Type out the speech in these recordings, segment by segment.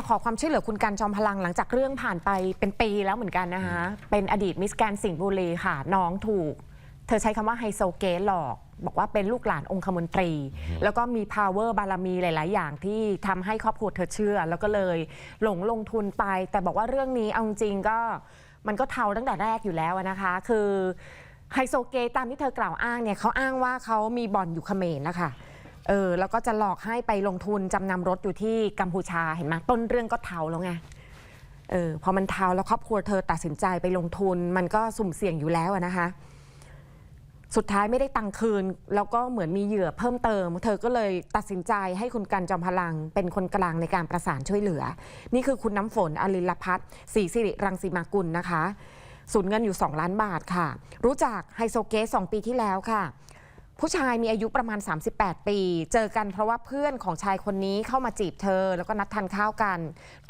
มาขอความช่วยเหลือคุณกันจอมพลังหลังจากเรื่องผ่านไปเป็นปีแล้วเหมือนกันนะคะเป็นอดีตมิสแกรนด์สิงห์บุรีค่ะ น้องถูก เธอใช้คำว่าไฮโซเกสหลอก บอกว่าเป็นลูกหลานองคมนตรี แล้วก็มี power บารมีหลาย ๆ อย่างที่ทำให้ครอบครัวเธอเชื่อ แล้วก็เลยหลงลงทุนไป แต่บอกว่าเรื่องนี้เอาจริงๆก็มันก็เทาตั้งแต่แรกอยู่แล้วนะคะ คือไฮโซเกสตามที่เธอกล่าวอ้างเนี่ยเขาอ้างว่าเขามีบ่อนอยู่เขมรนะคะ เออแล้วก็จะหลอกให้ไปลงทุนจำนำรถอยู่ที่กัมพูชาเห็นไหมต้นเรื่องก็เทาแล้วไงเออพอมันเทาแล้วครอบครัวเธอตัดสินใจไปลงทุน มันก็สุ่มเสี่ยงอยู่แล้วนะคะ สุดท้ายไม่ได้ตังค์คืน แล้วก็เหมือนมีเหยื่อเพิ่มเติม เธอก็เลยตัดสินใจให้คุณกันจอมพลัง เป็นคนกลางในการประสานช่วยเหลือ นี่คือคุณน้ำฝนอลิลพัฒน์ศรีสิริรังสีมากุลนะคะสูญเงินอยู่ 2 ล้านบาทค่ะ รู้จักไฮโซเกส2ปีที่แล้วค่ะ ผู้ชายมีอายุประมาณ 38 ปี เจอกันเพราะว่าเพื่อนของชายคนนี้เข้ามาจีบเธอ แล้วก็นัดทานข้าวกัน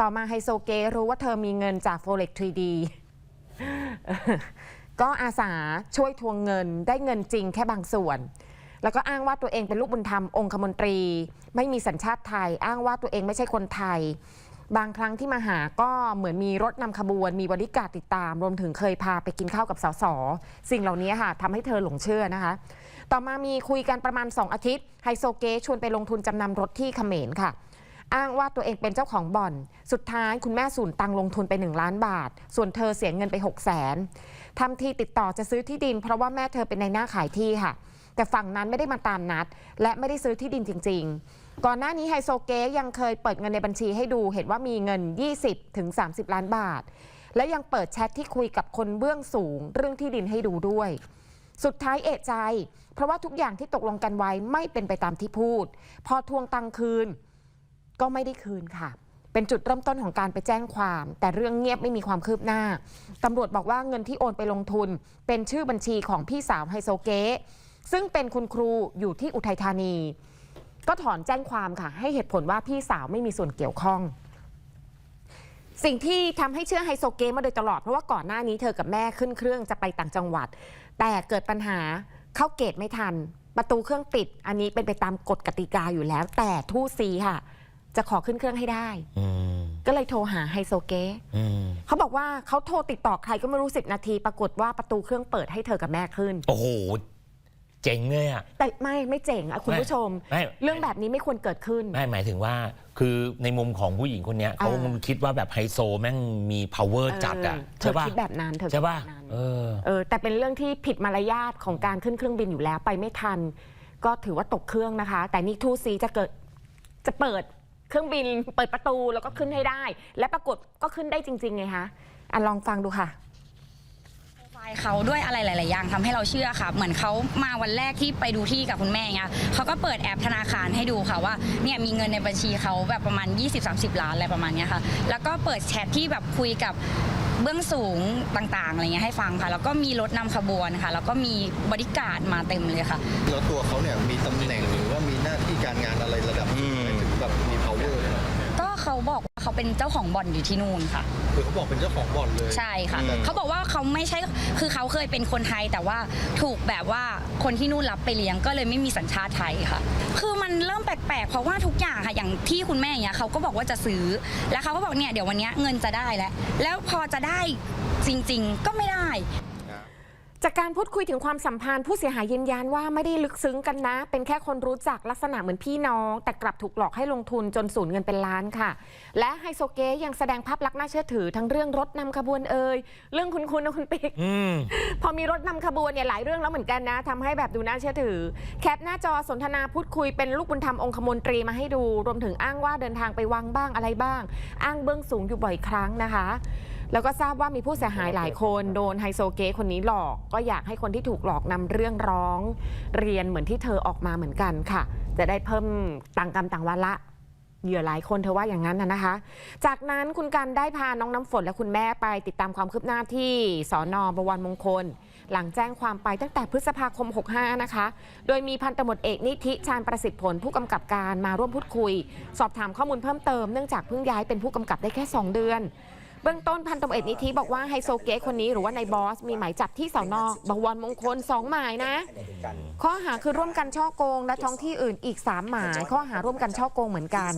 ต่อมาไฮโซเกรู้ว่าเธอมีเงินจาก Forex 3D ก็อาสาช่วยทวงเงินได้เงินจริงแค่บางส่วน แล้วก็อ้างว่าตัวเองเป็นลูกบุญธรรมองคมนตรี ไม่มีสัญชาติไทย อ้างว่าตัวเองไม่ใช่คนไทย บางครั้งที่มาหาก็เหมือนมีรถนำขบวน มีบริการติดตาม รวมถึงเคยพาไปกินข้าวกับสสสิ่งเหล่านี้ค่ะทำให้เธอหลงเชื่อนะคะ ต่อมามีคุยกันประมาณ 2 อาทิตย์ ไฮโซเกชวนไปลงทุนจำนำรถที่เขมรค่ะ อ้างว่าตัวเองเป็นเจ้าของบ่อน สุดท้ายคุณแม่สูญตังลงทุนไป 1 ล้านบาท ส่วนเธอเสียเงินไป 6 0 0 0 0นทำทีติดต่อจะซื้อที่ดิน เพราะว่าแม่เธอเป็นในหน้าขายที่ค่ะ แต่ฝั่งนั้นไม่ได้มาตามนัด และไม่ได้ซื้อที่ดินจริง ๆ ก่อนหน้านี้ไฮโซเกยังเคยเปิดเงินในบัญชีให้ดูเห็นว่ามีเงิน 20ถึง30 ล้านบาทและยังเปิดแชทที่คุยกับคนเบื้องสูงเรื่องที่ดินให้ดูด้วย สุดท้ายเอะใจ เพราะว่าทุกอย่างที่ตกลงกันไว้ไม่เป็นไปตามที่พูด พอทวงตังคืนก็ไม่ได้คืนค่ะ เป็นจุดเริ่มต้นของการไปแจ้งความ แต่เรื่องเงียบไม่มีความคืบหน้าตำรวจบอกว่าเงินที่โอนไปลงทุน เป็นชื่อบัญชีของพี่สาวไฮโซเก้ซึ่งเป็นคุณครูอยู่ที่อุทัยธานี ก็ถอนแจ้งความค่ะ ให้เหตุผลว่าพี่สาวไม่มีส่วนเกี่ยวข้อง สิ่งที่ทำให้เชื่อไฮโซเกมาโดยตลอดเพราะว่าก่อนหน้านี้เธอกับแม่ขึ้นเครื่องจะไปต่างจังหวัด แต่เกิดปัญหาเข้าเกตไม่ทัน ประตูเครื่องปิด อันนี้เป็นไปตามกฎกติกาอยู่แล้ว แต่ทู่ซีค่ะ จะขอขึ้นเครื่องให้ได้อืมก็เลยโทรหาไฮโซเกอืมเขาบอกว่าเขาโทรติดต่อใครก็ไม่รู้สิบนาที ปรากฏว่าประตูเครื่องเปิดให้เธอกับแม่ขึ้น โอ้โห เจ๋งเลยอะแต่ไม่ไม่เจ๋งอะคุณผู้ชม ไม่เรื่องแบบนี้ไม่ควรเกิดขึ้น ไม่หมายถึงว่าคือในมุมของผู้หญิงคนเนี้ยเขาอ่าคิดว่าแบบไฮโซแม่งมี power จัดอะเเธใช่อป่ะคิดแบบนั้นเธอคิดใช่ป่ะแบบนั้นเออเออ แต่เป็นเรื่องที่ผิดมารยาทของการขึ้นเครื่องบินอยู่แล้วไปไม่ทัน ก็ถือว่าตกเครื่องนะคะ แต่นี่ทูซีจะเกิดจะเปิดเครื่องบิน เปิดประตูแล้วก็ขึ้นให้ได้ และปรากฏก็ขึ้นได้จริงๆไงคะอะลองฟังดูค่ะโปรไฟล์ เขาด้วยอะไรหลาย ๆ อย่างทำให้เราเชื่อค่ะ เหมือนเขามาวันแรกที่ไปดูที่กับคุณแม่เงี้ยเขาก็เปิดแอปธนาคารให้ดูค่ะว่าเนี่ยมีเงินในบัญชีเขาแบบประมาณ 20-30 ล้านอะไรประมาณเนี้ยค่ะ แล้วก็เปิดแชทที่แบบคุยกับเบื้องสูงต่างๆอะไรเงี้ยให้ฟังค่ะ แล้วก็มีรถนำขบวนค่ะ แล้วก็มีบริการดมาเต็มเลยค่ะ แล้วตัวเขาเนี่ยมีตำแหน่งหรือว่ามีหน้าที่การงานอะไรระดับไหนถึงแบบมี power เนี่ยก็เขาบอกว่า เขาเป็นเจ้าของบ่อนอยู่ที่นู่นค่ะ คือเขาบอกเป็นเจ้าของบ่อนเลย ใช่ค่ะ อืม เขาบอกว่าเขาไม่ใช่คือเขาเคยเป็นคนไทย แต่ว่าถูกแบบว่าคนที่นู่นรับไปเลี้ยงก็เลยไม่มีสัญชาติไทยค่ะ คือมันเริ่มแปลกๆเพราะว่าทุกอย่างค่ะอย่างที่คุณแม่เนี่ยเขาก็บอกว่าจะซื้อ แล้วเขาก็บอกเนี่ยเดี๋ยววันเนี้ยเงินจะได้แล้วแล้วพอจะได้จริง ๆ ก็ไม่ได้ จากการพูดคุยถึงความสัมพันธ์ผู้เสียหายยืนยันว่าไม่ได้ลึกซึ้งกันนะ เป็นแค่คนรู้จักลักษณะเหมือนพี่น้อง แต่กลับถูกหลอกให้ลงทุนจนสูญเงินเป็นล้านค่ะ และไฮโซเกยังแสดงภาพลักษณ์น่าเชื่อถือ ทั้งเรื่องรถนำขบวนเอ่ยเรื่องคุณคุณนะคุณปิ๊กอืมพอมีรถนำขบวนเนี่ยหลายเรื่องแล้วเหมือนกันนะทำให้แบบดูน่าเชื่อถือ แคปหน้าจอสนทนาพูดคุยเป็นลูกบุญธรรมองคมนตรีมาให้ดู รวมถึงอ้างว่าเดินทางไปวังบ้างอะไรบ้าง อ้างเบื้องสูงอยู่บ่อยครั้งนะคะ แล้วก็ทราบว่ามีผู้เสียหายหลายคนโดนไฮโซเกคนนี้หลอก ก็อยากให้คนที่ถูกหลอกนำเรื่องร้อง เรียนเหมือนที่เธอออกมาเหมือนกันค่ะ จะได้เพิ่มต่างกรรมต่างวาระเหยื่อหลายคนเธอว่าอย่างนั้นนะนะคะ จากนั้นคุณกันได้พาน้องน้ำฝนและคุณแม่ไปติดตามความคืบหน้าที่สอนอบวรมงคล หลังแจ้งความไปตั้งแต่พฤษภาคม 65 นะคะ โดยมีพันตำรวจเอกนิธิชาญประสิทธิ์ผลผู้กำกับการมาร่วมพูดคุย สอบถามข้อมูลเพิ่มเติมเนื่องจากเพิ่งย้ายเป็นผู้กำกับได้แค่ 2 เดือน เบื้องต้นพันตำรวจเอกนิธิบอกว่าไฮโซเก๊คนนี้หรือว่านายบอส มีหมายจับที่สอนอบวรมงคลสองหมายนะ ข้อหาคือร่วมกันช่อโกง และท้องที่อื่นอีก 3 หมาย ข้อหาร่วมกันช่อโกงเหมือนกัน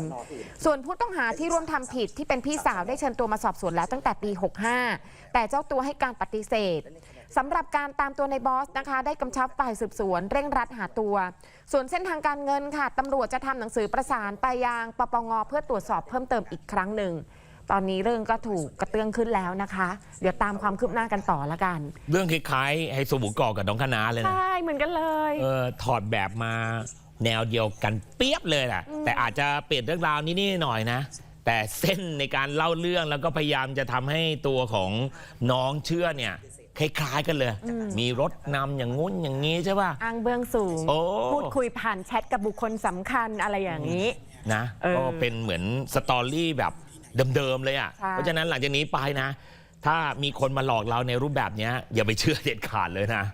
ส่วนผู้ต้องหาที่ร่วมทำผิดที่เป็นพี่สาวได้เชิญตัวมาสอบสวนแล้วตั้งแต่ปี 65 แต่เจ้าตัวให้การปฏิเสธสำหรับการตามตัวในบอสนะคะ ได้กำชับฝ่ายสืบสวนเร่งรัดหาตัว ส่วนเส้นทางการเงินค่ะตำรวจจะทำหนังสือประสานไปยังปปงเพื่อตรวจสอบเพิ่มเติมอีกครั้งหนึ่ง ตอนนี้เรื่องก็ถูกกระเตื้องขึ้นแล้วนะคะ เดี๋ยวตามความคืบหน้ากันต่อละกัน เรื่องคล้ายๆไฮโซหมูกรอบกับน้องคณะเลยนะใช่เหมือนกันเลยเออถอดแบบมาแนวเดียวกันเปียบเลยแหละแต่อาจจะเปลี่ยนเรื่องราวนิดๆหน่อยๆนะ แต่เส้นในการเล่าเรื่องแล้วก็พยายามจะทำให้ตัวของน้องเชื่อเนี่ยคล้ายๆกันเลย มีรถนำอย่างงุ้นอย่างนี้ใช่ป่ะอ้างเบื้องสูงโอ้พูดคุยผ่านแชทกับบุคคลสำคัญอะไรอย่างนี้นะเออก็เป็นเหมือนสตอรี่แบบ เดิมๆเลยอะใช่เพราะฉะนั้นหลังจากนี้ไปนะ ถ้ามีคนมาหลอกเราในรูปแบบเนี้ยอย่าไปเชื่อเด็ดขาดเลยนะ